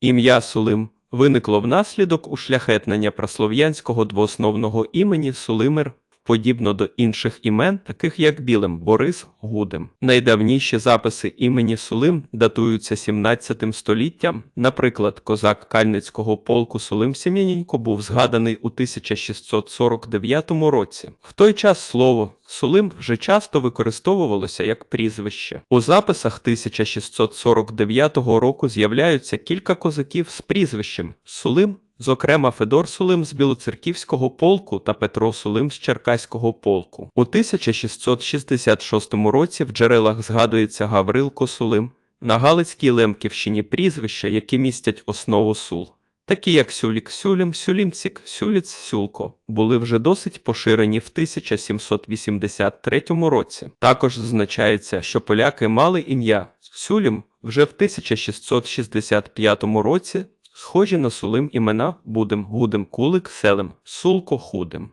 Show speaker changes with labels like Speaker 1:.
Speaker 1: Ім'я Сулим виникло внаслідок ушляхетнення праслов'янського двоосновного імені Сулимир, подібно до інших імен, таких як Білим, Борис, Гудем. Найдавніші записи імені Сулим датуються 17 століттям. Наприклад, козак Кальницького полку Сулим Сем'яненько був згаданий у 1649 році. В той час слово Сулим вже часто використовувалося як прізвище. У записах 1649 року з'являються кілька козаків з прізвищем Сулим, зокрема Федор Сулим з Білоцерківського полку та Петро Сулим з Черкаського полку. У 1666 році в джерелах згадується Гаврилко Сулим, на Галицькій Лемківщині прізвища, які містять основу сул. Такі як Сюлік Сюлім, Сюлімцік, Сюліц, Сюлко, були вже досить поширені в 1783 році. Також зазначається, що поляки мали ім'я Сюлім вже в 1665 році, схожі на Сулим імена Будем, Гудем, Кулик, Селем, Сулко, Худем.